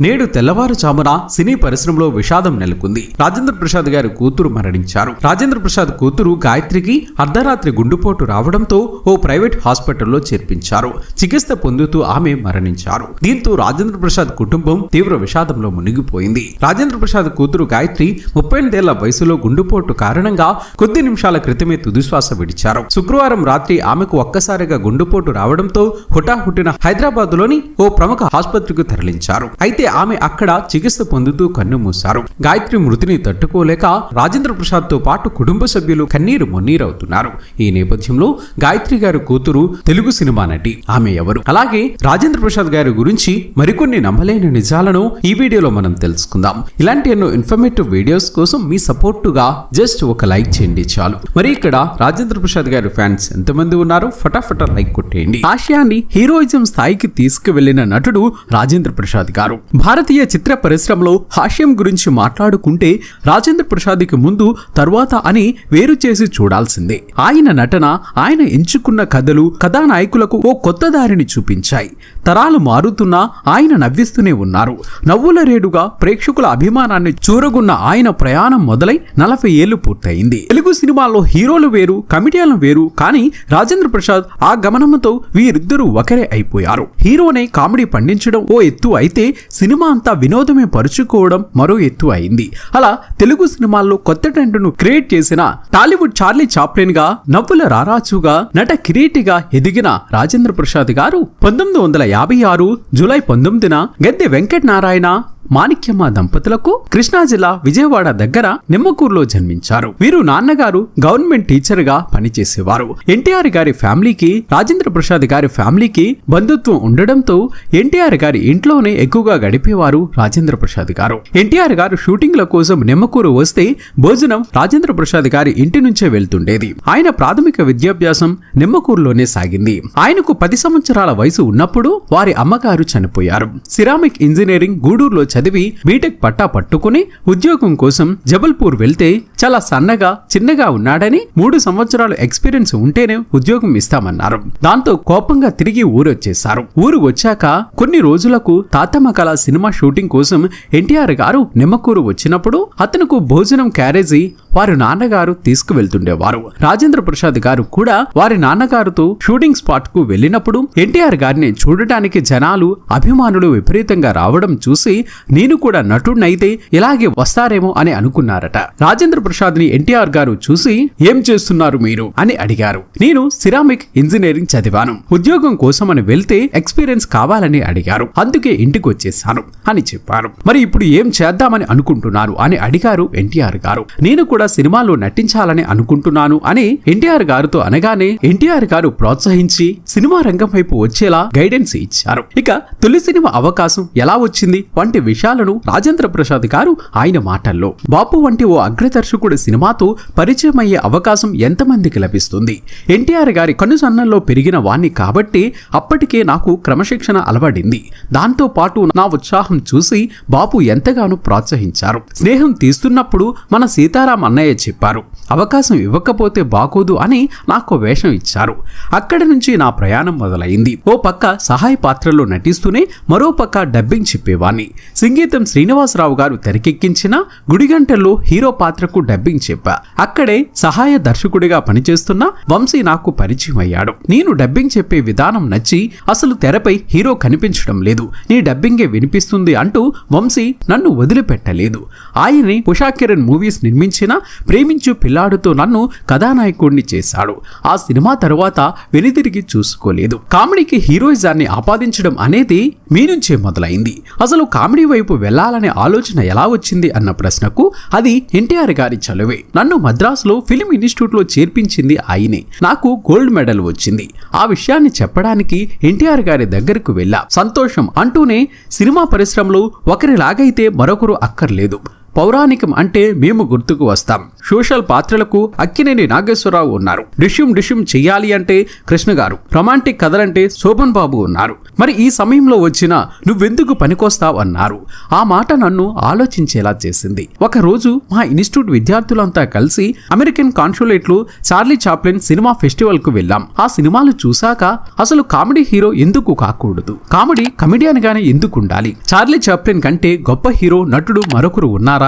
నేడు తెల్లవారుజామున సినీ పరిశ్రమలో విషాదం నెలకొంది. రాజేంద్ర ప్రసాద్ గారి కూతురు మరణించారు. రాజేంద్ర ప్రసాద్ కూతురు గాయత్రికి అర్ధరాత్రి గుండుపోటు రావడంతో ఓ ప్రైవేట్ హాస్పిటల్లో చేర్పించారు. చికిత్స పొందుతూ ఆమె మరణించారు. దీంతో రాజేంద్ర ప్రసాద్ కుటుంబం తీవ్ర విషాదంలో మునిగిపోయింది. రాజేంద్ర ప్రసాద్ కూతురు గాయత్రి ముప్పై ఎనిమిదేళ్ళ వయసులో గుండుపోటు కారణంగా కొద్ది నిమిషాల క్రితమే తుదిశ్వాస విడిచారు. శుక్రవారం రాత్రి ఆమెకు ఒక్కసారిగా గుండుపోటు రావడంతో హుటాహుటిన హైదరాబాద్లోని ఓ ప్రముఖ ఆసుపత్రికి తరలించారు. అయితే ఆమె అక్కడ చికిత్స పొందుతూ కన్ను మూశారు. గాయత్రి మృతిని తట్టుకోలేక రాజేంద్ర ప్రసాద్తో పాటు కుటుంబ సభ్యులు కన్నీరు మొన్నీరవుతున్నారు. ఈ నేపథ్యంలో గాయత్రి గారి కూతురు తెలుగు సినిమా నటి ఆమె ఎవరు? అలాగే రాజేంద్ర ప్రసాద్ గారి గురించి మరికొన్ని నమ్మలేని నిజాలను ఈ వీడియోలో మనం తెలుసుకుందాం. ఇలాంటి ఎన్నో ఇన్ఫర్మేటివ్ వీడియోస్ కోసం మీ సపోర్టుగా జస్ట్ ఒక లైక్ చేయండి చాలు. మరి ఇక్కడ రాజేంద్ర ప్రసాద్ గారి ఫ్యాన్స్ ఎంతమంది ఉన్నారో ఫటాఫట లైక్ కొట్టేయండి. ఆశయాన్ని హీరోయిజం స్థాయికి తీసుకువెళ్ళిన నటుడు రాజేంద్ర ప్రసాద్ గారు. భారతీయ చిత్ర పరిశ్రమలో హాస్యం గురించి మాట్లాడుకుంటే రాజేంద్ర ప్రసాద్కి ముందు తర్వాత అని వేరు చేసి చూడాల్సిందే. ఆయన నటన ఆయన ఎంచుకున్న కథలు కథానాయకులకు ఓ కొత్త దారిని చూపించాయి. తరాలు మారుతున్నా ఆయన నవ్విస్తూనే ఉన్నారు. నవ్వుల రేడుగా ప్రేక్షకుల అభిమానాన్ని చూరగున్న ఆయన ప్రయాణం మొదలై నలభై ఏళ్ళు పూర్తయింది. తెలుగు సినిమాల్లో హీరోలు వేరు కమిటీలను వేరు కానీ రాజేంద్ర ప్రసాద్ ఆ గమనంతో వీరిద్దరూ ఒకరే అయిపోయారు. హీరోనే కామెడీ పండించడం ఓ ఎత్తు అయితే సినిమా అంతా వినోదమే పరుచుకోవడం మరో ఎత్తు అయింది. అలా తెలుగు సినిమాల్లో కొత్త ట్రెండ్ను క్రియేట్ చేసిన టాలీవుడ్ చార్లీ చాప్లిన్గా నవ్వుల రారాచుగా నట కిరీటిగా ఎదిగిన రాజేంద్ర ప్రసాద్ గారు పంతొమ్మిది వందల యాభై ఆరు జూలై పంతొమ్మిదిన గద్దె వెంకటనారాయణ మాణిక్యమ్మ దంపతులకు కృష్ణా జిల్లా విజయవాడ దగ్గర నిమ్మకూరులో జన్మించారు. వీరు నాన్నగారు గవర్నమెంట్ టీచర్గా పనిచేసేవారు. ఎన్టీఆర్ గారి ఫ్యామిలీకి రాజేంద్ర ప్రసాద్ గారి ఫ్యామిలీకి బంధుత్వం ఉండడంతో ఎన్టీఆర్ గారి ఇంట్లోనే ఎక్కువగా గడిపేవారు రాజేంద్ర ప్రసాద్ గారు. ఎన్టీఆర్ గారు షూటింగ్ల కోసం నిమ్మకూరు వస్తే భోజనం రాజేంద్ర ప్రసాద్ గారి ఇంటి నుంచే వెళ్తుండేది. ఆయన ప్రాథమిక విద్యాభ్యాసం నిమ్మకూరులోనే సాగింది. ఆయనకు పది సంవత్సరాల వయసు ఉన్నప్పుడు వారి అమ్మగారు చనిపోయారు. సిరామిక్ ఇంజనీరింగ్ గూడూరులో చదివి బీటెక్ పట్టా పట్టుకుని ఉద్యోగం కోసం జబల్పూర్ వెళ్తే చాలా సన్నగా చిన్నగా ఉన్నాడని మూడు సంవత్సరాలు ఎక్స్పీరియన్స్ ఉంటేనే ఉద్యోగం ఇస్తామన్నారు. దాంతో కోపంగా తిరిగి ఊరొచ్చేశారు. ఊరు వచ్చాక కొన్ని రోజులకు తాతమ్మ కళ సినిమా షూటింగ్ కోసం ఎన్టీఆర్ గారు నిమ్మకూరు వచ్చినప్పుడు అతనుకు భోజనం క్యారేజీ వారి నాన్నగారు తీసుకువెళ్తుండేవారు. రాజేంద్ర ప్రసాద్ గారు కూడా వారి నాన్నగారితో షూటింగ్ స్పాట్కు వెళ్ళినప్పుడు ఎన్టీఆర్ గారిని చూడటానికి జనాలు అభిమానులు విపరీతంగా రావడం చూసి నేను కూడా నటుడినైతే ఇలాగే వస్తారేమో అని అనుకున్నారట. రాజేంద్ర ప్రసాద్ని ఎన్టీఆర్ గారు చూసి ఏం చేస్తున్నారు మీరు? అని అడిగారు. నేను సిరామిక్ ఇంజనీరింగ్ చదివాను. ఉద్యోగం కోసమని వెళ్తే ఎక్స్పీరియన్స్ కావాలని అడిగారు. అందుకే ఇంటికి వచ్చేసాను అని చెప్పారు. మరి ఇప్పుడు ఏం చేద్దామని అనుకుంటున్నారు అని అడిగారు ఎన్టీఆర్ గారు. నేను కూడా సినిమాలో నటించాలని అనుకుంటున్నాను అని ఎన్టీఆర్ గారితో అనగానే ఎన్టీఆర్ గారు ప్రోత్సహించి సినిమా రంగం వైపు వచ్చేలా గైడెన్స్ ఇచ్చారు. ఇక తొలి సినిమా అవకాశం ఎలా వచ్చింది? వంటి విషయాలను రాజేంద్ర ప్రసాద్ గారు ఆయన మాటల్లో. బాపు వంటి ఓ అగ్రదర్శకుడి సినిమాతో పరిచయం అయ్యే అవకాశం ఎంతమందికి లభిస్తుంది? ఎన్టీఆర్ గారి కనుసన్నల్లో పెరిగిన వాణ్ణి కాబట్టి అప్పటికే నాకు క్రమశిక్షణ అలవడింది. దాంతో పాటు నా ఉత్సాహం చూసి బాపు ఎంతగానో ప్రోత్సహించారు. స్నేహం తీస్తున్నప్పుడు మన సీతారాం అన్నయ్య చెప్పారు అవకాశం ఇవ్వకపోతే బాగోదు అని నాకు వేషం ఇచ్చారు. అక్కడి నుంచి నా ప్రయాణం మొదలైంది. ఓ పక్క సహాయ పాత్రలో నటిస్తూనే మరో పక్క డబ్బింగ్ చెప్పేవాణ్ణి. సంగీతం శ్రీనివాసరావు గారు తెరకెక్కించిన గుడిగంటల్లో హీరో పాత్రకు డబ్బింగ్ చెప్పా. అక్కడే సహాయ దర్శకుడిగా పనిచేస్తున్న వంశీ నాకు పరిచయం అయ్యాడు. నేను డబ్బింగ్ చెప్పే విధానం నచ్చి అసలు తెరపై హీరో కనిపించడం లేదు. నీ డబ్బింగే వినిపిస్తుంది అంటూ వంశీ నన్ను వదిలిపెట్టలేదు. ఆయనే ఉషా కిరణ్ మూవీస్ నిర్మించిన ప్రేమించు పిల్లాడుతో నన్ను కథానాయకుడిని చేశాడు. ఆ సినిమా తరువాత వెనుతిరిగి చూసుకోలేదు. కామెడీకి హీరోయిజాన్ని ఆపాదించడం అనేది మీ నుంచే మొదలైంది. అసలు కామెడీ వైపు వెళ్ళాలనే ఆలోచన ఎలా వచ్చింది అన్న ప్రశ్నకు అది ఎన్టీఆర్ గారి చలువే. నన్ను మద్రాసులో ఫిలిం ఇన్స్టిట్యూట్లో చేర్పించింది ఆయనే. నాకు గోల్డ్ మెడల్ వచ్చింది. ఆ విషయాన్ని చెప్పడానికి ఎన్టీఆర్ గారి దగ్గరకు వెళ్ళా. సంతోషం అంటూనే సినిమా పరిశ్రమలో ఒకరిలాగైతే మరొకరు అక్కర్లేదు. పౌరాణికం అంటే మేము గుర్తుకు వస్తాం. సోషల్ పాత్రలకు అక్కినేని నాగేశ్వరరావు ఉన్నారు. డిష్యూమ్ డిష్యూమ్ చెయ్యాలి అంటే కృష్ణ గారు. రొమాంటిక్ కథలంటే శోభన్ బాబు ఉన్నారు. మరి ఈ సమయంలో వచ్చిన నువ్వెందుకు పనికొస్తావు అన్నారు. ఆ మాట నన్ను ఆలోచించేలా చేసింది. ఒకరోజు మా ఇన్స్టిట్యూట్ విద్యార్థులంతా కలిసి అమెరికన్ కాన్సులేట్లు చార్లీ చాప్లిన్ సినిమా ఫెస్టివల్కు వెళ్ళాం. ఆ సినిమాలు చూశాక అసలు కామెడీ హీరో ఎందుకు కాకూడదు? కామెడీ కమెడియన్ గానే ఎందుకు ఉండాలి? చార్లీ చాప్లిన్ కంటే గొప్ప హీరో నటుడు మరొకరు ఉన్నారు.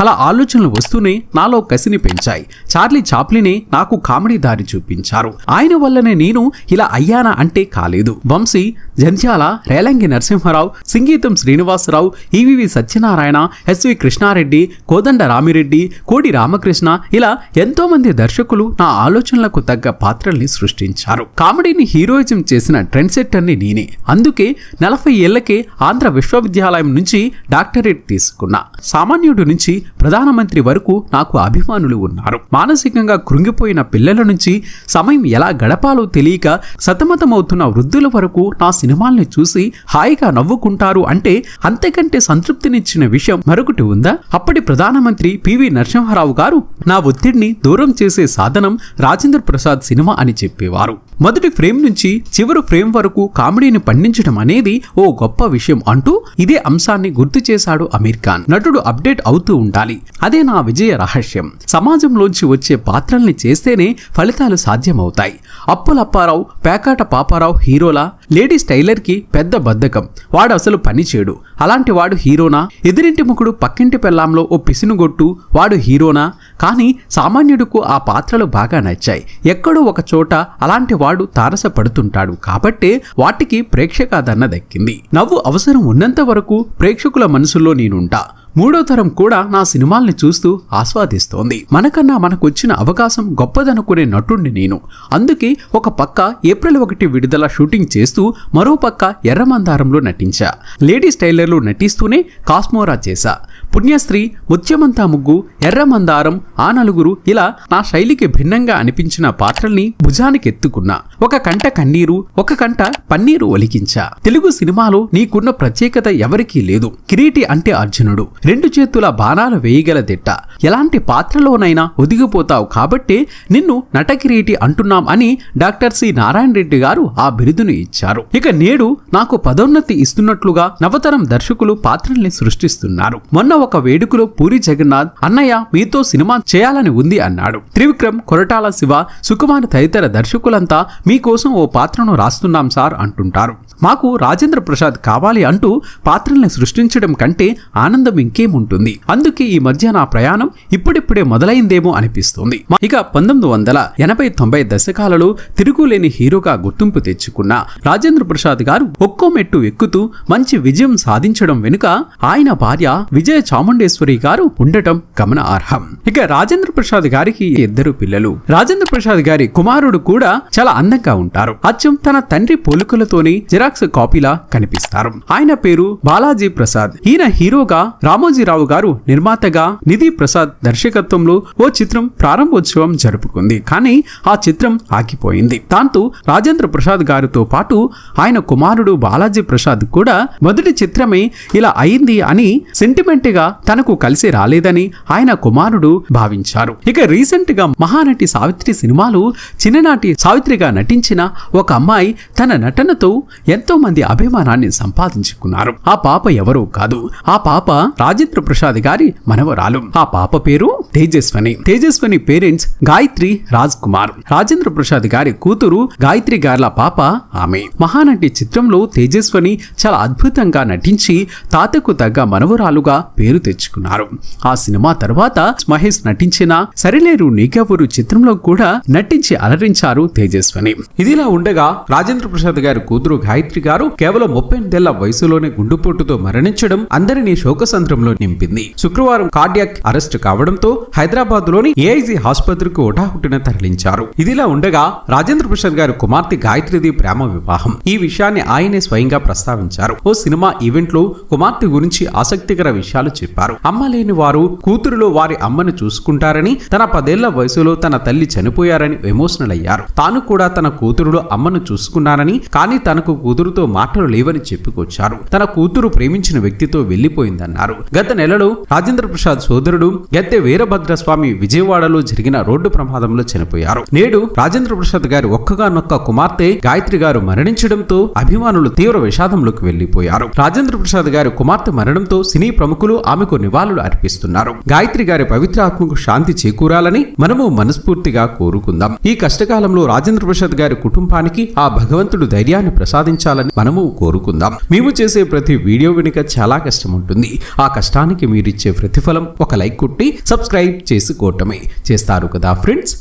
అలా ఆలోచనలు వస్తూనే నాలో కసిని పెంచాయి. చార్లీ చాప్లినే నాకు కామెడీ దారి చూపించారు. ఆయన వల్లనే నేను ఇలా అయ్యానా అంటే కాలేదు. వంశీ జంధ్యాల రేలంగి నరసింహారావు సంగీతం శ్రీనివాసరావు ఈవివి సత్యనారాయణ ఎస్వి కృష్ణారెడ్డి కోదండ రామిరెడ్డి కోడి రామకృష్ణ ఇలా ఎంతో మంది దర్శకులు నా ఆలోచనలకు తగ్గ పాత్రల్ని సృష్టించారు. కామెడీని హీరోయిజం చేసిన ట్రెండ్ సెట్టర్ని నేనే. అందుకే నలభై ఏళ్ళకే ఆంధ్ర విశ్వవిద్యాలయం నుంచి డాక్టరేట్ తీసుకున్నా. సామాన్యుడు నుంచి ప్రధానమంత్రి వరకు నాకు అభిమానులు ఉన్నారు. మానసికంగా కృంగిపోయిన పిల్లల నుంచి సమయం ఎలా గడపాలో తెలియక సతమతమవుతున్న వృద్ధుల వరకు నా సినిమాల్ని చూసి హాయిగా నవ్వుకుంటారు అంటే అంతకంటే సంతృప్తినిచ్చిన విషయం మరొకటి ఉందా? అప్పటి ప్రధానమంత్రి పివి నరసింహారావు గారు నా ఒత్తిడిని దూరం చేసే సాధనం రాజేంద్ర ప్రసాద్ సినిమా అని చెప్పేవారు. మొదటి ఫ్రేమ్ నుంచి చివరి ఫ్రేమ్ వరకు కామెడీని పండించడం అనేది ఓ గొప్ప విషయం అంటూ ఇదే అంశాన్ని గుర్తు చేశాడు అమీర్ ఖాన్. నటుడు అప్డేట్ అవుతూ ఉండాలి. అదే నా విజయ రహస్యం. సమాజంలోంచి వచ్చే పాత్రల్ని చేస్తేనే ఫలితాలు సాధ్యమవుతాయి. అప్పులప్పారావు పేకాట పాపారావు హీరోలా? లేడీస్ టైలర్కి పెద్ద బద్ధకం. వాడు అసలు పని చేయడు అలాంటి వాడు హీరోనా? ఎదిరింటి ముఖుడు పక్కింటి పెళ్ళాంలో ఓ పిసినుగొట్టు. వాడు హీరోనా? కానీ సామాన్యుడుకు ఆ పాత్రలు బాగా నచ్చాయి. ఎక్కడో ఒక చోట అలాంటి వాడు తారసపడుతుంటాడు. కాబట్టే వాటికి ప్రేక్షకాదన్న దక్కింది. నవ్వు అవసరం ఉన్నంత వరకు ప్రేక్షకుల మనసులో నేనుంటా. మూడో తరం కూడా నా సినిమాల్ని చూస్తూ ఆస్వాదిస్తోంది. మనకన్నా మనకొచ్చిన అవకాశం గొప్పదనుకునే నటుణ్ణి నేను. అందుకే ఒక పక్క ఏప్రిల్ ఒకటి విడుదల షూటింగ్ చేస్తూ మరో పక్క ఎర్రమందారంలో నటించా. లేడీస్ టైలర్లో నటిస్తూనే కాస్మోరా చేశా. పుణ్యశ్రీ ముత్యమంతా ముగ్గు ఎర్రమందారం ఆ నలుగురు ఇలా నా శైలికి భిన్నంగా అనిపించిన పాత్రల్ని భుజానికి ఎత్తుకున్నా ఒక కంట కన్నీరు ఒక కంట పన్నీరు ఒలికించా తెలుగు సినిమాలో నీకున్న ప్రత్యేకత ఎవరికీ లేదు. కిరీటి అంటే అర్జునుడు. రెండు చేతుల బాణాలు వేయగల దిట్ట. ఎలాంటి పాత్రలోనైనా ఒదిగిపోతావు కాబట్టే నిన్ను నటకిరీటి అంటున్నాం అని డాక్టర్ సి. నారాయణ రెడ్డి గారు ఆ బిరుదును ఇచ్చారు. ఇక నేడు నాకు పదోన్నతి ఇస్తున్నట్లుగా నవతరం దర్శకులు పాత్రల్ని సృష్టిస్తున్నారు. మొన్న ఒక వేడుకలో పూరి జగన్నాథ్ అన్నయ్య మీతో సినిమా చేయాలని ఉంది అన్నాడు. త్రివిక్రమ్ కొరటాల శివ సుకుమార్ తదితర దర్శకులంతా మీకోసం ఓ పాత్రను రాస్తున్నాం సార్ అంటుంటారు. మాకు రాజేంద్ర ప్రసాద్ కావాలి అంటూ పాత్రల్ని సృష్టించడం కంటే ఆనందం ఇంకేముంటుంది. అందుకే ఈ మధ్య నా ప్రయాణం ఇప్పుడిప్పుడే మొదలైందేమో అనిపిస్తుంది. ఇక పంతొమ్మిది వందల ఎనభై తొంభై దశకాలలో తిరుగులేని హీరోగా గుర్తింపు తెచ్చుకున్న రాజేంద్ర ప్రసాద్ గారు ఒక్కో మెట్టు ఎక్కుతూ మంచి విజయం సాధించడం వెనుక ఆయన భార్య విజయ చాముండేశ్వరి గారు ఉండటం గమనార్హం. ఇక రాజేంద్ర ప్రసాద్ గారికి ఇద్దరు పిల్లలు. రాజేంద్ర ప్రసాద్ గారి కుమారుడు కూడా చాలా అందంగా ఉంటారు. అచ్చం తన తండ్రి పోలికలతోనే జిరాక్స్ కాపీలా కనిపిస్తారు. ఆయన పేరు బాలాజీ ప్రసాద్. ఈయన హీరోగా రామోజీరావు గారు నిర్మాతగా నిధి ప్రసాద్ దర్శకత్వంలో ఓ చిత్రం ప్రారంభోత్సవం జరుపుకుంది. కానీ ఆ చిత్రం ఆగిపోయింది. దాంతో రాజేంద్ర ప్రసాద్ గారితో పాటు ఆయన కుమారుడు బాలాజీ ప్రసాద్ కూడా మొదటి చిత్రమే ఇలా అయింది అని సెంటిమెంట్ గా తనకు కలిసి రాలేదని ఆయన కుమారుడు భావించారు. ఇక రీసెంట్గా మహానటి సావిత్రి సినిమాలో చిన్ననాటి సావిత్రిగా నటించిన ఒక అమ్మాయి తన నటనతో ఎంతో మంది అభిమానాన్ని సంపాదించుకున్నారు. ఆ పాప ఎవరో కాదు. ఆ పాప రాజేంద్ర ప్రసాద్ గారి మనవరాలు. ఆ పాప పేరు తేజస్వని. తేజస్వని పేరెంట్స్ గాయత్రి రాజ్ కుమార్ రాజేంద్ర ప్రసాద్ గారి కూతురు గాయత్రి గార్ల పాప ఆమె. మహానటి చిత్రంలో తేజస్వని చాలా అద్భుతంగా నటించి తాతకు తగ్గ మనవరాలుగా పేరు తెచ్చుకున్నారు. ఆ సినిమా తర్వాత మహేష్ నటించిన సరిలేరు నీకెవరు చిత్రంలో కూడా నటించి అలరించారు తేజస్వని. ఇదిలా ఉండగా రాజేంద్ర ప్రసాద్ గారి కూతురు గాయత్రి గారు కేవలం ముప్పై ఎనిమిదేళ్ళ వయసులోనే గుండుపోటుతో మరణించడం అందరినీ శోకసంద్రంలో నింపింది. శుక్రవారం కార్డియాక్ అరెస్ట్ కావడంతో హైదరాబాద్లోని ఏఐజీ ఆసుపత్రికి హుటాహుటిన తరలించారు. ఇదిలా ఉండగా రాజేంద్ర ప్రసాద్ గారి కుమార్తె గాయత్రిది ప్రేమ వివాహం. ఈ విషయాన్ని ఆయనే స్వయంగా ప్రస్తావించారు. ఓ సినిమా ఈవెంట్లో కుమార్తె గురించి ఆసక్తికర విషయాలు చెప్పారు. అమ్మ లేని వారు కూతురులో వారి అమ్మను చూసుకుంటారని తన పదేళ్ళ వయసులో తన తల్లి చనిపోయారని ఎమోషనల్ అయ్యారు. తాను కూడా తన కూతురులో అమ్మను చూసుకున్నానని కానీ తనకు కూతురుతో మాటలు లేవని చెప్పుకొచ్చారు. తన కూతురు ప్రేమించిన వ్యక్తితో వెళ్ళిపోయిందన్నారు గత నెలలో రాజేంద్ర ప్రసాద్ సోదరుడు గద్దె వీరభద్రస్వామి విజయవాడలో జరిగిన రోడ్డు ప్రమాదంలో చనిపోయారు. నేడు రాజేంద్ర ప్రసాద్ గారి ఒక్కగానొక్క కుమార్తె గాయత్రి గారు మరణించడంతో అభిమానులు తీవ్ర విషాదంలోకి వెళ్ళిపోయారు రాజేంద్ర ప్రసాద్ గారి కుమార్తె మరణంతో సినీ ప్రముఖులు ఆమెకు నివాళులు అర్పిస్తున్నారు. గాయత్రి గారి పవిత్ర ఆత్మకు శాంతి చేకూరాలని మనము మనస్ఫూర్తిగా కోరుకుందాం. ఈ కష్టకాలంలో రాజేంద్ర ప్రసాద్ గారి కుటుంబానికి ఆ భగవంతుడు ధైర్యాన్ని ప్రసాదించాలని మనము కోరుకుందాం. మేము చేసే ప్రతి వీడియో వెనుక చాలా కష్టం ఉంటుంది. ఆ కష్టానికి మీరిచ్చే ప్రతిఫలం ఒక లైక్ కొట్టి సబ్స్క్రైబ్ చేసుకోవటమే. చేస్తారు కదా ఫ్రెండ్స్?